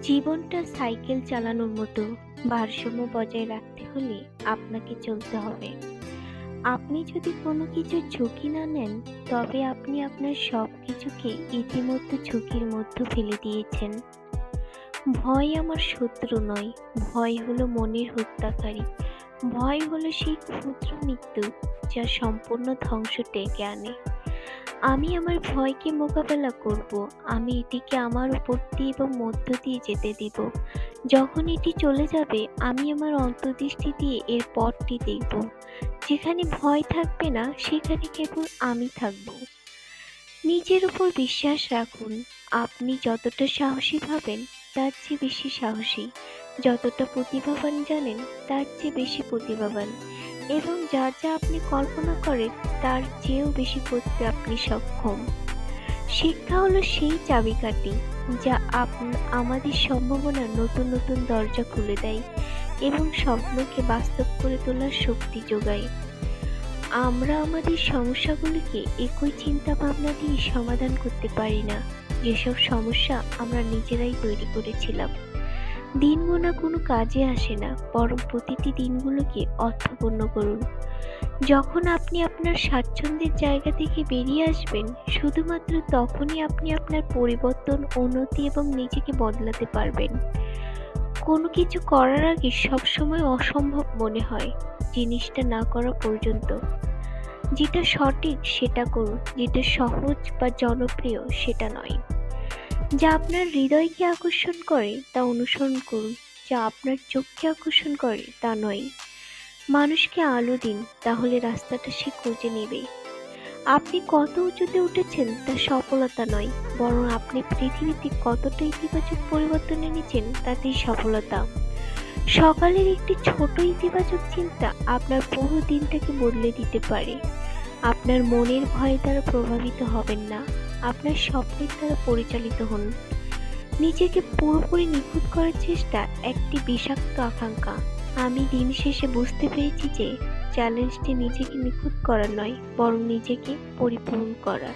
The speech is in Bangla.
জীবনটা সাইকেল চালানোর মতো ভারসাম্য বজায় রাখতে হলে আপনাকে চলতে হবে। আপনি যদি কোনো কিছু ঝুঁকি না নেন, তবে আপনি আপনার সব কিছুকে ইতিমধ্যে ঝুঁকির মধ্যে ফেলে দিয়েছেন। ভয় আমার শত্রু নয়, ভয় হলো মনের হত্যাকারী। ভয় হলো সেই ক্ষুদ্র মৃত্যু যা সম্পূর্ণ ধ্বংস ডেকে আনে। আমি আমার ভয়কে মোকাবেলা করব। আমি এটিকে আমার উপর দিয়ে এবং মধ্য দিয়ে যেতে দিব। যখন এটি চলে যাবে, আমি আমার অন্তর্দৃষ্টি দিয়ে এর পথটি দেখব। যেখানে ভয় থাকবে না, সেখানে কেবল আমি থাকব। নিজের উপর বিশ্বাস রাখুন, আপনি যতটা সাহসী ভাবেন, তার চেয়ে বেশি সাহসী। যতটা প্রতিভাবান জানেন, তার চেয়ে বেশি প্রতিভাবান। এবং যা যা আপনি কল্পনা করেন তার চেয়েও বেশি করতে আপনি সক্ষম। শিক্ষা হলো সেই চাবিকাঠি যা আমাদের সম্ভাবনার নতুন নতুন দরজা খুলে দেয় এবং স্বপ্নকে বাস্তব করে তোলার শক্তি যোগায়। আমরা আমাদের সমস্যাগুলিকে একই চিন্তা ভাবনা দিয়ে সমাধান করতে পারি না। যেসব সমস্যা আমরা নিজেরাই তৈরি করেছিলাম। দিন গোনা কোনো কাজে আসে না, বরং প্রতিটি দিনগুলোকে অর্থপূর্ণ করুন। যখন আপনি আপনার স্বাচ্ছন্দ্যের জায়গা থেকে বেরিয়ে আসবেন, শুধুমাত্র তখনই আপনি আপনার পরিবর্তন, উন্নতি এবং নিজেকে বদলাতে পারবেন। কোনো কিছু করার আগে সবসময় অসম্ভব মনে হয় জিনিসটা না করা পর্যন্ত। যেটা সঠিক সেটা করুন, যেটা সহজ বা জনপ্রিয় সেটা নয়। যা আপনার হৃদয়কে আকর্ষণ করে, তা অনুসরণ করুন। যা আপনার চোখকে আকর্ষণ করে, তা নয়। মানুষকে আলো দিন, তাহলে রাস্তাটা সে খুঁজে নেবে। আপনি কত উঁচুতে উঠেছেন, তা সফলতা নয়, বরং আপনি পৃথিবীতে কতটা ইতিবাচক পরিবর্তন এনেছেন, তাতেই সফলতা। সকালের একটি ছোট ইতিবাচক চিন্তা আপনার পুরো দিনটাকে বদলে দিতে পারে। আপনার মনের ভয় দ্বারা প্রভাবিত হবেন না। আপনার স্বপ্নের দ্বারা পরিচালিত হন। নিজেকে পুরোপুরি নিখুঁত করার চেষ্টা একটি বিষাক্ত আকাঙ্ক্ষা। আমি দিন শেষে বুঝতে পেরেছি যে চ্যালেঞ্জটি নিজেকে নিখুঁত করা নয়, বরং নিজেকে পরিপূরণ করা